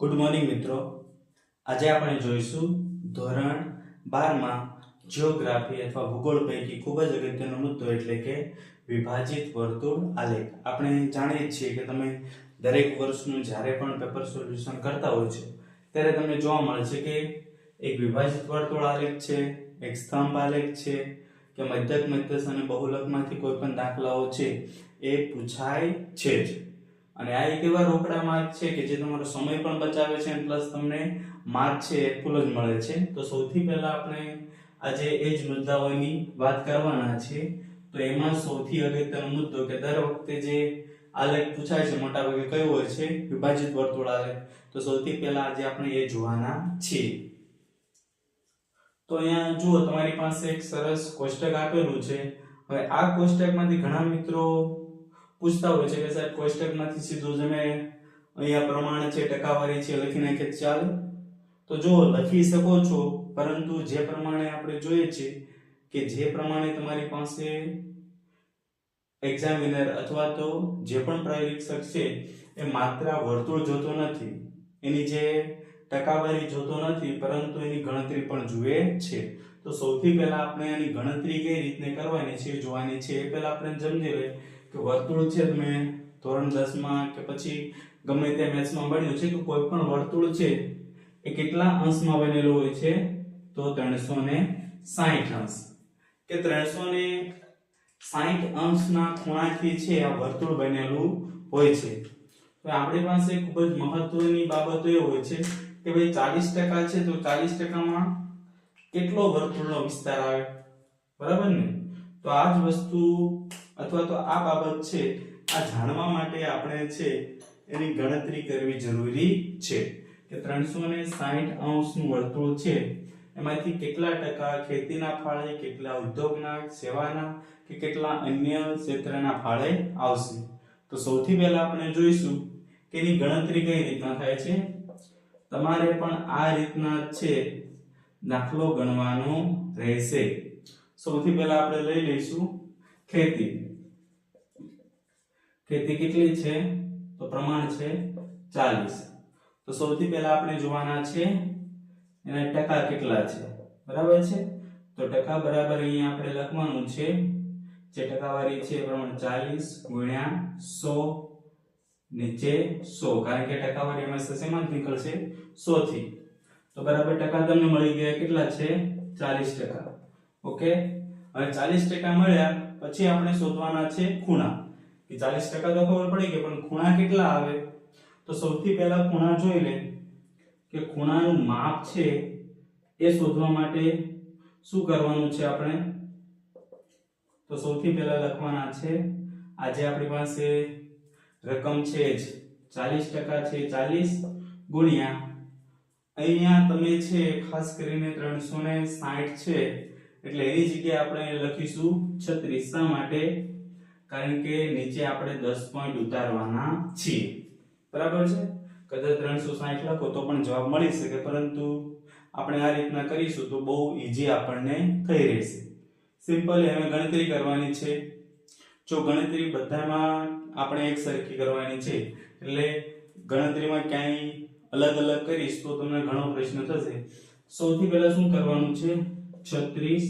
Good morning મિત્રો. આજે આપણે જોઈશું ધોરણ બારમાં જિયોગ્રાફી અથવા ભૂગોળ પૈકી ખૂબ જ અગત્યનો મુદ્દો એટલે કે વિભાજિત વર્તુળ આલેખ. આપણે જાણીએ છીએ કે તમે દરેક વર્ષનું જ્યારે પણ પેપર સોલ્યુશન કરતા હોય છે, ત્યારે તમને જોવા મળે છે કે એક વિભાજિત વર્તુળ આલેખ છે, એક સ્તંભ આલેખ છે, કે મધ્યક મધ્યસ અને બહુલકમાંથી કોઈ પણ દાખલાઓ છે, એ પૂછાય છે જ. અને આ એક એવા રોકડા માર્ગ છે કે જે તમારો સમય પણ બચાવે છે અને પ્લસ તમને માર્ક છે એ ફૂલ જ મળે છે. તો સૌથી પહેલા આપણે આજે એ જ મુદ્દાઓની વાત કરવાના છે. તો એમાં સૌથી અગત્યનો મુદ્દો કે દર વખતે જે આલેખ પૂછાય છે, મોટા ભાગે કયો હોય છે, વિભાજિત વર્તુળ તો સૌથી પહેલા આજે આપણે એ જોવાના છીએ. તો અહીંયા જુઓ, તમારી પાસે એક સરસ કોષ્ટક આપેલું છે. હવે આ કોષ્ટકમાંથી ઘણા મિત્રો પૂછતા હોય છે કે સાહેબ કોષ્ટકમાંથી સીધું તમે અહીંયા પ્રમાણ છે ટકાવારી છે લખી નાખે ચાલે? તો જો લખી શકો છો, પરંતુ જે પ્રમાણે આપણે જોઈએ છે કે જે પ્રમાણે તમારી પાસે એક્ઝામિનર અથવા તો જે પણ પરીક્ષક છે, એ માત્ર વર્તુળ જોતો નથી, એની જે ટકાવારી જોતો નથી, પરંતુ એની ગણતરી પણ જુએ છે. તો સૌથી પહેલા આપણે એની ગણતરી કઈ રીતને કરવાની છે જોવાની છે, એ પહેલા આપણે સમજી લઈએ વર્તુળ છે તમે ધોરણ 10 માં કે પછી ગમે તે મેથ્સમાં ભણ્યું છે કે કોઈ પણ વર્તુળ છે, એ કેટલા અંશમાં બનેલું હોય છે? તો 360 અંશ. કે 360 અંશના ખૂણાથી છે આ વર્તુળ બનેલું હોય છે. તો આપણી પાસે ખૂબ જ મહત્વની બાબતો એ હોય છે કે ભાઈ 40% છે તો 40% માં કેટલો વર્તુળનો વિસ્તાર આવે? બરાબર ને? તો આ જ વસ્તુ અથવા તો આ બાબત છે, આ જાણવા માટે આપણે છે એની ગણતરી કરવી જરૂરી છે કે 360 અંશનું વર્તુળ છે, એમાંથી કેટલા ટકા ખેતીના ફાળે, કેટલા ઉદ્યોગના, સેવાના કે કેટલા અન્ય ક્ષેત્રના ફાળે આવશે. તો સૌથી પહેલા આપણે જોઈશું કે એની ગણતરી કઈ રીતના થાય છે. તમારે પણ આ રીતના છે દાખલો ગણવાનો રહેશે. સૌથી પહેલા આપણે લઈ લઈશું ખેતી. ખેતી કેટલી છે? તો પ્રમાણ છે 40 તો સૌથી પહેલા આપણે જોવાના છે એના ટકા કેટલા છે? બરાબર છે? તો ટકા બરાબર અહીંયા આપણે લખવાનું છે જે ટકાવારી છે પ્રમાણે 40 ગુણ્યા 100 નીચે 100 કારણ કે ટકાવારી હંમેશા શેમાં નીકળશે? 100 થી તો બરાબર ટકા તમને મળી ગયા કેટલા છે? 40 ટકા. ઓકે? હવે 40 ટકા મળ્યા, પછી આપણે શોધવાના છે ખૂણા. કે 40 ટકા તો ખબર પડી કે પણ ખૂણા કેટલા આવે? તો સૌથી પહેલા ખૂણા જોઈ લે કે ખૂણાનું માપ છે એ શોધવા માટે શું કરવાનું છે આપણે? તો સૌથી પહેલા લખવાના છે, આજે આપણી પાસે રકમ છે જ 40% છે 40 ગુણ્યા. અહીંયા તમે છે ખાસ કરીને 360 છે, એટલે એની જગ્યાએ આપણે લખીશું 36 શા માટે? કારણ કે નીચે આપણે 10 પોઈન્ટ ઉતારવાના છીએ. બરાબર છે? કદાચ 360 લખો તો પણ જવાબ મળી શકે, પરંતુ આપણે આ રીતના કરીશું તો બહુ ઈઝી આપણને થઈ રહેશે. સિમ્પલ હવે ગણતરી કરવાની છે. જો ગણતરી બધામાં આપણે એક સરખી કરવાની છે, એટલે ગણતરીમાં ક્યાંય અલગ અલગ કરીશ તો તમને ઘણો પ્રશ્ન થશે. સૌથી પહેલા શું કરવાનું છે? 36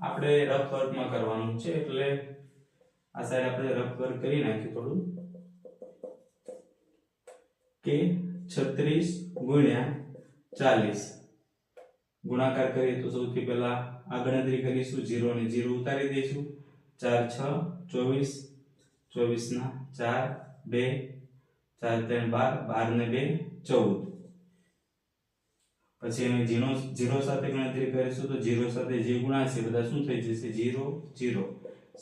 આપણે રફ વર્કમાં કરવાનું છે, એટલે આ સાઈડ આપણે રફ વર્ક કરી નાખીએ થોડું. કે 36 ગુણ્યા 40 ગુણાકાર કરીએ તો સૌથી પહેલા આ ગણતરી કરીશું. 0 ને 0 ઉતારી દઈશું. 4 6 24 24 ના 4 2 4 3 12 12 ને 2 14 પછી અમે 0 0 સાથે ગણતરી કરીશું તો જીરો સાથે જે ગુણાશે. બધા શું થઈ જશે? 0 0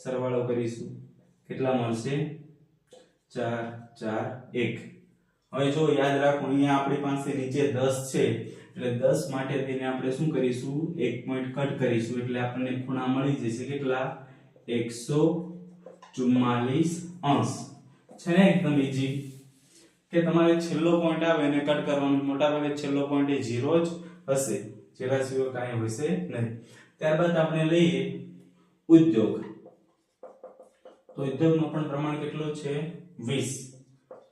સરવાળો કરીશું. કેટલા મળશે? 4 4 1 હવે જો યાદ રાખો, અહીંયા આપણી પાસે નીચે 10 છે. એટલે 10 માટે તેને આપણે શું કરીશું? એક પોઈન્ટ કટ કરીશું. એટલે આપણને ખૂણા મળી જશે કેટલા? 144 અંશ. છે ને એકદમ ઈઝી કે તમારે છેલ્લો પોઈન્ટ આવે એને કટ કરવાનો. મોટા ભાગે છેલ્લો પોઈન્ટ એ 0 જ હશે. જેના સિવાય કાંઈ હશે નહીં. ત્યારબાદ આપણે લઈએ ઉદ્યોગ. તો ઉદ્યોગનો પણ પ્રમાણ કેટલું છે? 20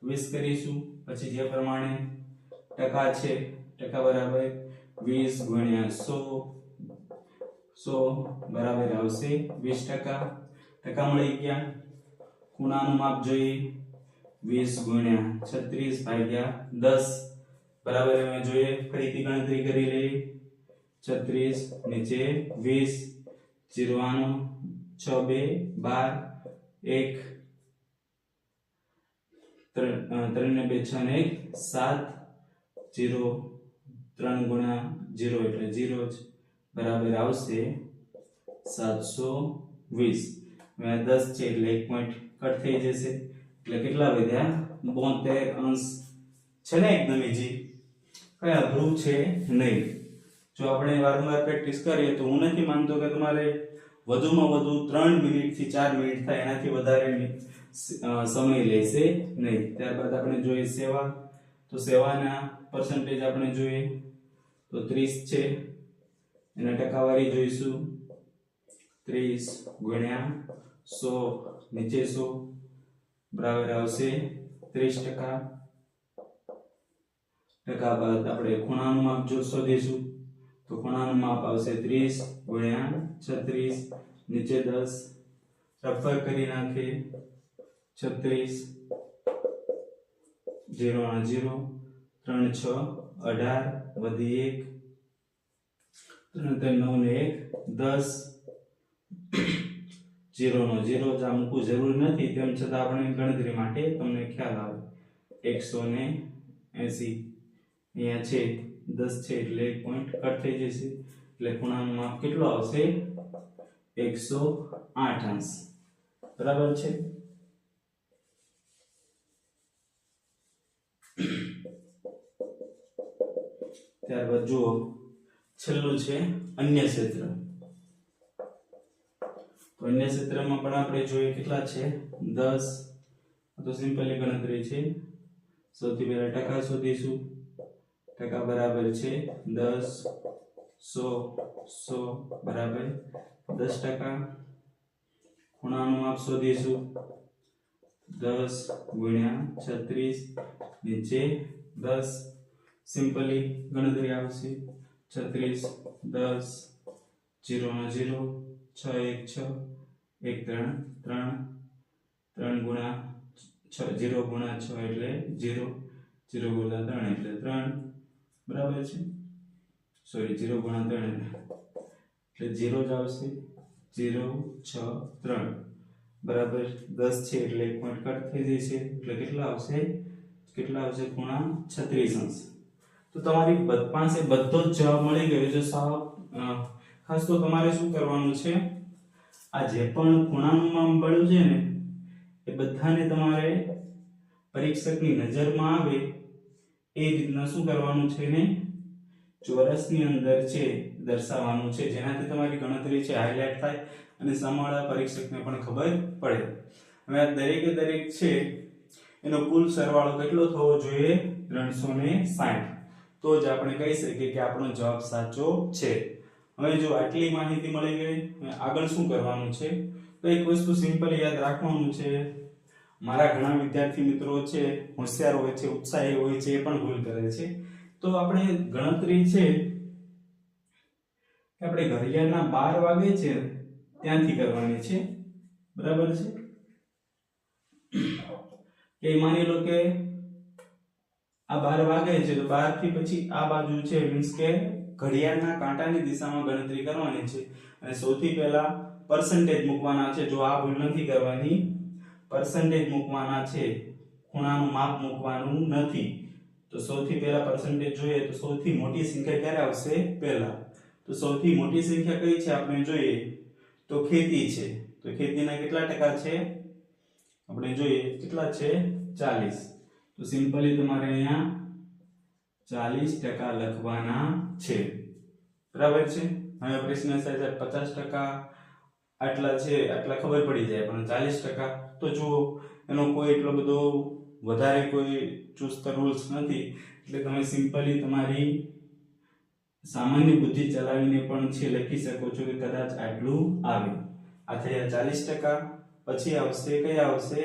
20 કરીશું, પછી જે પ્રમાણે ટકા છે, ટકા બરાબર વીસ ગુણ્યા સો. સો બરાબર આવશે વીસ ટકા. ટકા મળી ગયા. ખૂણાનું માપ જોઈએ. વીસ ગુણ્યા છત્રીસ ભાગ્યા દસ. બરાબર અમે જોઈએ, ફરીથી ગણતરી કરી લઈએ. છત્રીસ નીચે વીસ. જીરવાનું છ બે બાર. એક, ત્રણ ને બે, છ ને એક, સાત, જીરો, ત્રણ ગુણા જીરો એટલે જીરો જ બરાબર આવશે સાતસો વીસ. હવે દસ છે એટલે એક પોઈન્ટ કટ થઈ જશે. એટલે કેટલા વધ્યા? બોતેર અંશ. છે ને એકદમ ઈજી કયા ધ્રુવ છે? નહીં. જો આપણે વારંવાર પ્રેક્ટિસ કરીએ તો હું નથી માનતો કે તમારે વધુમાં વધુ ત્રણ મિનિટથી ચાર મિનિટ થાય, એનાથી વધારે સમય લેશે નહીં. ત્યારબાદ આપણે જોઈએ સેવા. તો સેવાના પર્સન્ટેજ આપણે જોઈએ, તો ત્રીસ છે. એના ટકાવારી જોઈશું. ત્રીસ ગુણ્યા સો, નીચે સો, બરાબર આવશે ત્રીસ ટકા. ટકા બાદ આપણે ખૂણાનું માપ જો શોધીશું. તો ખૂણાનું માપ આવશે ત્રીસ ગુણ્યા છત્રીસ નીચે દસ રફર કરી નાખીએ છત્રીસ જીરો ના જીરો ત્રણ છ અઢાર વધી એક ત્રણ ત્રણ નવ ને એક દસ જીરો નો જીરો જ્યાં મૂકવું જરૂરી નથી તેમ છતાં આપણે ગણતરી માટે તમને ખ્યાલ આવે એકસો ને એસી અહીંયા છે દસ છે એટલે પોઈન્ટ કટ થઈ જશે. એટલે ખૂણાનું માપ કેટલો આવશે? એકસો આઠ અંશ. બરાબર છે? ત્યારબાદ જુઓ, છેલ્લું છે અન્ય ક્ષેત્ર. તો અન્ય ક્ષેત્રમાં પણ આપણે જોઈએ કેટલા છે? દસ. તો સિમ્પલી ગણતરી છે. સૌથી પહેલા ટકા શોધીશું. ટકા બરાબર છે. દસ, સો સો બરાબર. દસ ટકા. ખૂણાનું માપ શોધીશું. દસ ગુણ્યા છત્રીસ નીચે દસ. સિમ્પલી ગણતરી આવશે. છત્રીસ, દસ, જીરો ના જીરો, છ, એક છ, એક, ત્રણ ત્રણ ત્રણ ગુણા છ, જીરો ગુણા છ એટલે જીરો જીરો ગુણ્યા ત્રણ એટલે ત્રણ. બરાબર છે? સોરી જીરો ગુણ્યા ત્રણ એટલે. જીરો જ આવશે. જીરો છ, ત્રણ. બરાબર, દસ છે એટલે એક પોઈન્ટ કટ થઈ જશે. એટલે કેટલા આવશે? કેટલા આવશે? ગુણા છત્રીસ અંશ. તો તમારી પાસે બધો જ જવાબ મળી ગયો છે સાવ ખાસ તો તમારે શું કરવાનું છે? આ જે પણ ખૂણાનું માપ મળ્યું છે ને, એ બધાને તમારે પરીક્ષકની નજરમાં આવે. એ રીતના શું કરવાનું છે ને ચોરસની અંદર છે દર્શાવવાનું છે. જેનાથી તમારી ગણતરી છે હાઇલાઇટ થાય અને સમાળા પરીક્ષકને પણ ખબર પડે. હવે આ દરેકે દરેક છે એનો કુલ સરવાળો કેટલો થવો જોઈએ? ત્રણસો ને સાઠ. તો જ આપણે કહી શકીએ કે આપણો જવાબ સાચો છે. હવે જો આટલી માહિતી મળી ગઈ આગળ શું કરવાનું છે? તો એક વસ્તુ સિમ્પલ યાદ રાખવાનું છે. મારા ઘણા વિદ્યાર્થી મિત્રો છે, હોશિયાર હોય છે, ઉત્સાહી હોય છે, એ પણ ભૂલ કરે છે. તો આપણે ગણતરી છે કે આપણે ઘડિયાળના બાર વાગે છે ત્યાંથી કરવાની છે. બરાબર છે? કે માની લો કે આ બાર વાગે છે, તો બારથી પછી આ બાજુ છે મીન્સ કે ઘડિયાળના કાંટાની દિશામાં ગણતરી કરવાની છે. અને સૌથી પહેલા પર્સન્ટેજ મૂકવાના છે, જો આ ભૂલ નથી કરવાની પર્સન્ટેજ મૂકવાના છે, ખૂણાનું માપ મૂકવાનું નથી. તો સૌથી પહેલા પર્સન્ટેજ જોઈએ તો સૌથી મોટી સંખ્યા ક્યારે આવશે? પહેલા. તો સૌથી મોટી સંખ્યા કઈ છે? આપણે જોઈએ. તો ખેતી છે. તો ખેતીના કેટલા ટકા છે? આપણે જોઈએ કેટલા છે? ચાલીસ. તો સિમ્પલી તમારે અહીંયા ચાલીસ ટકા લખવાના છે. બરાબર છે? હવે પ્રશ્ન થાય છે પચાસ ટકા આટલા છે, આટલા ખબર પડી જાય, પણ ચાલીસ ટકા તો જુઓ એનો કોઈ એટલો બધો વધારે કોઈ ચુસ્ત રૂલ્સ નથી, એટલે તમે સિમ્પલી તમારી સામાન્ય બુદ્ધિ ચલાવીને પણ છે, લખી શકો છો કે કદાચ આટલું આવે. આ થયા ચાલીસ ટકા, પછી આવશે કયા આવશે?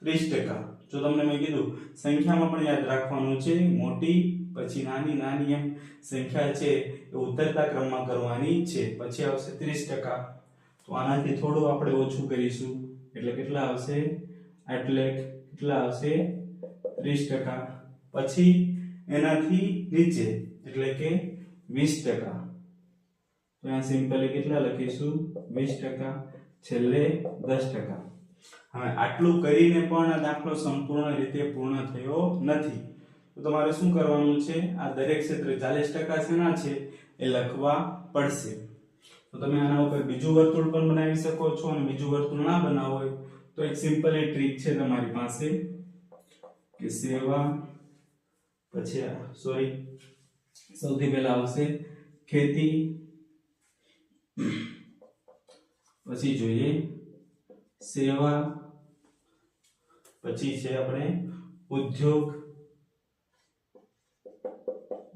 ત્રીસ ટકા. જો તમને મેં કીધું, સંખ્યામાં પણ યાદ રાખવાનું છે, મોટી, પછી નાની નાની એમ સંખ્યા છે, એ ઉતરતા ક્રમમાં કરવાની છે, પછી આવશે ત્રીસ ટકા. તો આનાથી થોડું આપણે ઓછું કરીશું. એટલે કેટલા આવશે? એટલે કેટલા આવશે? ત્રીસ ટકા. પછી એનાથી નીચે, એટલે કે વીસ ટકા. તો અહીંયા સિમ્પલી કેટલા લખીશું? વીસ ટકા. છેલ્લે દસ ટકા. હવે આટલું કરીને પણ આ દાખલો સંપૂર્ણ રીતે પૂર્ણ થયો નથી. તો તમારે શું કરવાનું છે? આ દરેક ક્ષેત્રે ચાલીસ ટકા શેના છે? એ લખવા પડશે. તો તમે આના ઉપર બીજું વર્તુળ પણ બનાવી શકો છો અને બીજું વર્તુળ ના બનાવો હોય તો એક સિમ્પલ એ ટ્રીક છે તમારી પાસે કે સેવા, પછી સોરી સૌથી પહેલા આવશે ખેતી, પછી જોઈએ સેવા, પછી છે આપણે ઉદ્યોગ,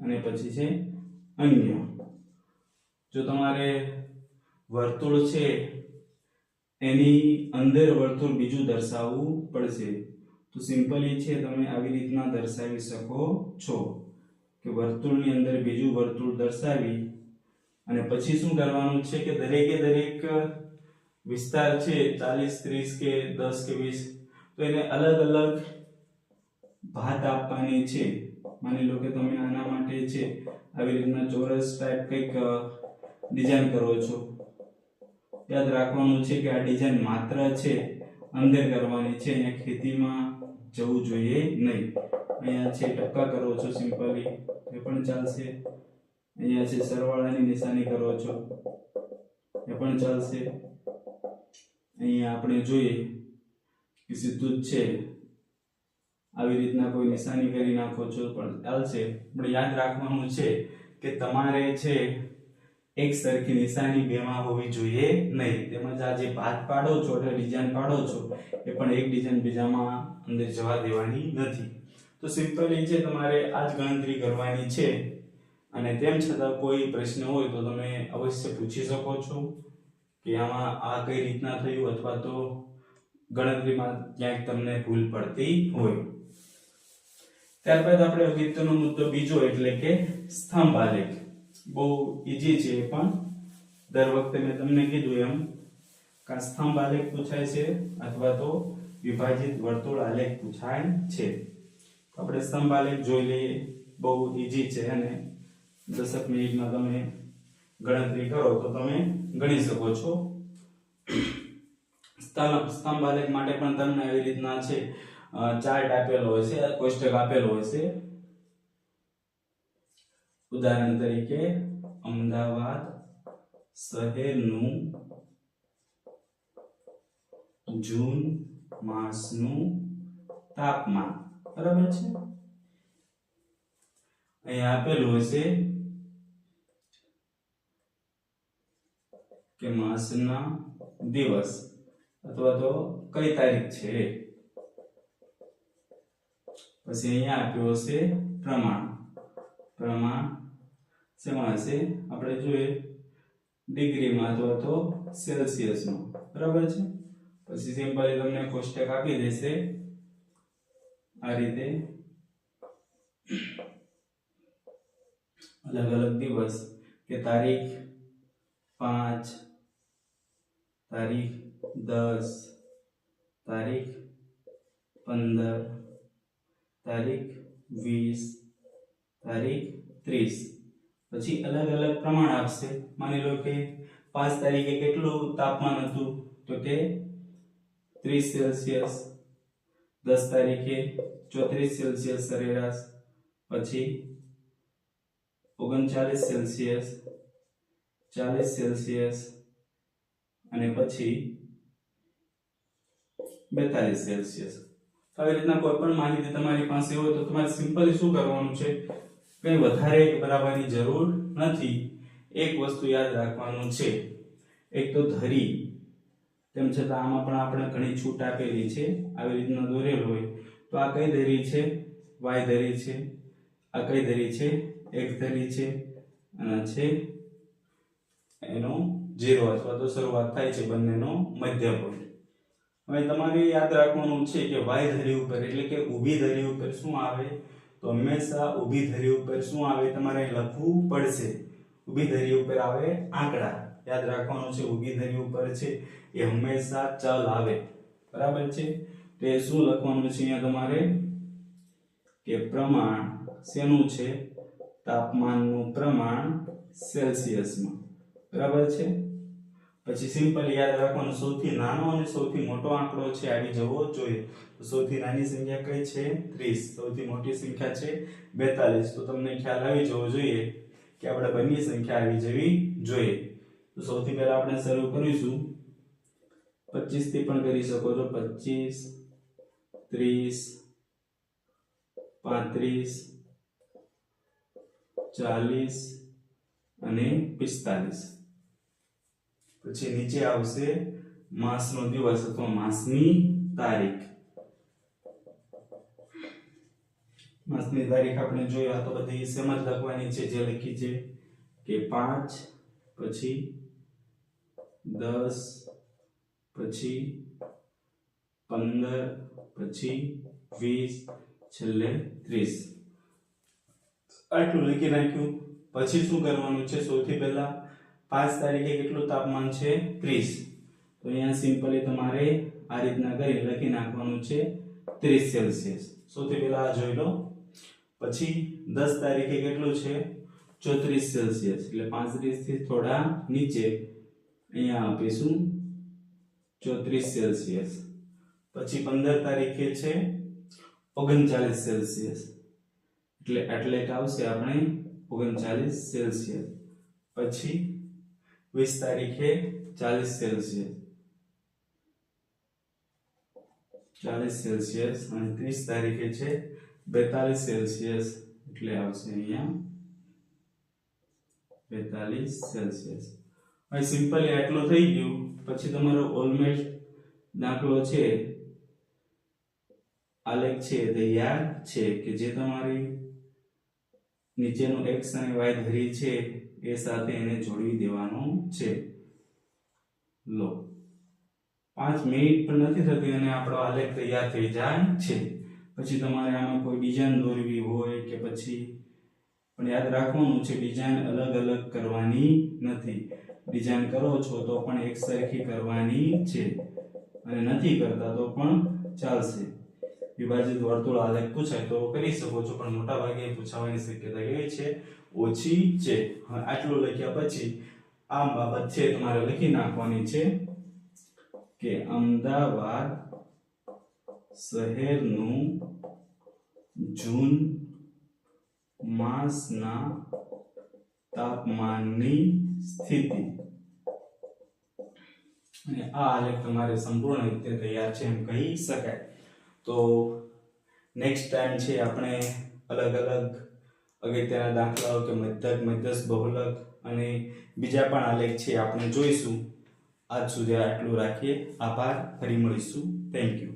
અને પછી છે અન્ય. જો તમારે વર્તુળ છે, એની અંદર વર્તુળ બીજું દર્શાવવું પડશે. તો સિમ્પલી છે, તમે આવી રીતના દર્શાવી શકો છો કે વર્તુળની અંદર બીજું વર્તુળ દર્શાવી અને પછી શું કરવાનું છે કે દરેકે દરેક વિસ્તાર છે, ચાલીસ, ત્રીસ કે દસ કે વીસ, તો એને અલગ અલગ ભાત આપવાની છે. માની લો કે તમે આના માટે છે, આવી રીતના ચોરસ ટાઈપ કંઈક ડિઝાઇન કરો છો. યાદ રાખવાનું છે કે આ ડિઝાઇન માત્ર છે, અંદર કરવાની છે અહીંયા ખેતીમાં જવું જોઈએ નહીં. અહીંયા છે, ટપકા કરો છો સિમ્પલી, એ પણ ચાલશે. અહીંયા છે, સરવાળાની નિશાની કરો છો, એ પણ ચાલશે. અહીંયા આપણે જોઈએ કે સીધું જ છે. આવી રીતના કોઈ નિશાની કરી નાખો છો, પણ ચાલશે. પણ યાદ રાખવાનું છે કે તમારે છે એક સરખી નિશાની બેમાં હોવી જોઈએ નહીં. તેમજ આ જે ભાત પાડો છો એટલે ડિઝાઇન પાડો છો, એ પણ એક ડિઝાઇન બીજામાં અંદર જવા દેવાની નથી. તો સિમ્પલી છે, તમારે આ જ ગણતરી કરવાની છે. અને તેમ છતાં કોઈ પ્રશ્ન હોય તો તમે અવશ્ય પૂછી શકો છો કે આમાં આ કઈ રીતના થયું અથવા તો ગણતરીમાં ક્યાંક તમને ભૂલ પડતી હોય. ત્યારબાદ આપણે અગત્યનો મુદ્દો બીજો, એટલે કે સ્તંભ આલેખ. બહુ ઈજી છે પણ. દર વખતે મેં તમને કીધું એમ કા સ્તંભ આલેખ પૂછાય છે અથવા તો વિભાજિત વર્તુળ આલેખ પૂછાય છે. આપણે સ્તંભ આલેખ જોઈ લઈએ. બહુ ઈજી છે અને દસક મિનિટમાં તમે ગણતરી કરો તો તમે ગણી શકો છો. સ્તંભ આલેખ માટે પણ તમને આવી રીતના છે ચાર્ટ આપેલો હોય છે, કોષ્ટક આપેલો હોય છે. ઉદાહરણ તરીકે, અમદાવાદ શહેરનું જૂન માસનું તાપમાન. બરાબર છે? અહીંયા આપેલું હશે કે માસના દિવસ અથવા તો કઈ તારીખ છે? પછી અહીંયા આપ્યું હશે પ્રમાણ. પ્રમાણ શેમાં હશે? આપણે જોઈએ ડિગ્રીમાં અથવા તો સેલ્સિયસમાં બરાબર છે? પછી સિમ્પલી તમને કોષ્ટક આપી દેશે. આ રીતે અલગ અલગ દિવસ કે તારીખ પાંચ, તારીખ દસ, તારીખ પંદર, તારીખ વીસ તારીખ ત્રીસ. પછી અલગ અલગ પ્રમાણ આપશે. માની લો કે પાંચ તારીખે કેટલું તાપમાન હતું? તો કે ત્રીસ સેલ્સિયસ. દસ તારીખે ચોત્રીસ સેલ્સિયસ સરેરાશ. પછી ઓગણચાલીસ સેલ્સિયસ, ચાલીસ સેલ્સિયસ અને પછી બેતાલીસ સેલ્સિયસ. આવી રીતના કોઈ પણ માહિતી તમારી પાસે હોય તો તમારે સિમ્પલી શું કરવાનું છે? કંઈ વધારે બનાવવાની જરૂર નથી. એક વસ્તુ યાદ રાખવાનું છે. એક તો ધરી. તેમ છતાં આમાં પણ આપણે ઘણી છૂટ આપેલી છે. આવી રીતના દોરેલ હોય. તો આ કઈ ધરી છે? વાય ધરી છે. આ કઈ ધરી છે? એક ધરી છે. અને છે એનો ઝીરો અથવા તો શરૂઆત થાય છે બંનેનો મધ્ય પોઈન્ટ હવે તમારે યાદ રાખવાનું છે કે વાય ધરી ઉપર એટલે કે ઊભી ધરી ઉપર શું આવે? તો હંમેશા ઊભી ધરી ઉપર શું આવે? તમારે લખવું પડશે. ઊભી ધરી ઉપર આવે આંકડા. યાદ રાખવાનું છે, ઊભી ધરી ઉપર છે એ હંમેશા ચલ આવે. બરાબર છે? તો એ શું લખવાનું છે અહીંયા તમારે? કે પ્રમાણ શેનું છે? તાપમાનનું પ્રમાણ સેલ્સિયસમાં. બરાબર છે? પછી સિમ્પલ યાદ રાખવાનું, સૌથી નાનો અને સૌથી મોટો આંકડો છે આવી જવો જોઈએ. સૌથી નાની સંખ્યા કઈ છે? 30 સૌથી મોટી સંખ્યા છે 42 તો તમને ખ્યાલ આવી જવો જોઈએ કે આપણે બંને સંખ્યા આવી જવી જોઈએ. તો સૌથી પહેલા આપણે શરૂ કરીશું. 25 થી પણ કરી શકો છો. 25 30 35 ચાલીસ અને પિસ્તાલીસ. પછી નીચે આવશે માસનો દિવસ અથવા માસની તારીખ. માસની તારીખ આપણે જોઈએ તો બધી સેમ જ લખવાની છે, જે લખી છે કે પાંચ, પછી દસ, પછી પંદર, પછી વીસ, છેલ્લે ત્રીસ. આટલું લખી નાખ્યું. પછી શું કરવાનું છે? સૌથી પહેલા પાંચ તારીખે કેટલું તાપમાન છે? ત્રીસ. તો અહીંયા સિમ્પલી તમારે આ રીતના કરી લખી નાખવાનું છે ત્રીસ સેલ્સિયસ. સૌથી પહેલા આ જોઈ લો. પછી દસ તારીખે કેટલું છે? ચોત્રીસ સેલ્સિયસ. એટલે પાંત્રીસથી થોડા નીચે અહીંયા આપીશું. ચોત્રીસ સેલ્સિયસ. પછી પંદર તારીખે છે ઓગણચાલીસ સેલ્સિયસ. એટલે એટલે આવશે આપણે ઓગણચાલીસ સેલ્સિયસ. પછી વીસ તારીખે ચાલીસ સેલ્સિયસ. ચાલીસ સેલ્સિયસ અને ત્રીસ તારીખે છે બેતાલીસ સેલ્સિયસ એટલે આવશે અહીંયા બેતાલીસ સેલ્સિયસ હવે સિમ્પલી આટલું થઈ ગયું. પછી તમારો ઓલમેસ્ટ દાખલો છે. આલેખ છે તૈયાર છે કે જે તમારી નીચેનું એક્સ અને વાય ધરી છે એ સાથે એને જોડી દેવાનું છે. લો. પાંચ મિનિટ પણ નથી થતી અને આપણો આલેખ તૈયાર થઈ જાય છે. પછી તમારે આમાં કોઈ ડિઝાઇન દોરવી હોય કે પછી પણ યાદ રાખવાનું છે ડિઝાઇન અલગ અલગ કરવાની નથી. ડિઝાઇન કરો છો તો પણ એક સરખી કરવાની છે અને નથી કરતા તો પણ ચાલશે. વિભાજિત વર્તુળ આલેખ પૂછાય તો કરી શકો છો, પણ મોટા ભાગે પૂછાવાની શક્યતા કેવી છે, ઓછી છે. આટલું લખ્યા પછી આ બાબત છે તમારે લખી નાખવાની છે કે અમદાવાદ શહેરનું જૂન માસના તાપમાનની સ્થિતિ. અને આ આલેખ તમારે સંપૂર્ણ રીતે તૈયાર છે એમ કહી શકાય. તો નેક્સ્ટ ટાઈમ છે આપણે અલગ અલગ અગત્યના દાખલાઓ કે મધ્યક, મધ્યસ્થ, બહુલક અને બીજા પણ આલેખ છે આપણે જોઈશું. આજ સુધી આટલું રાખીએ. આભાર. ફરી મળીશું. Thank you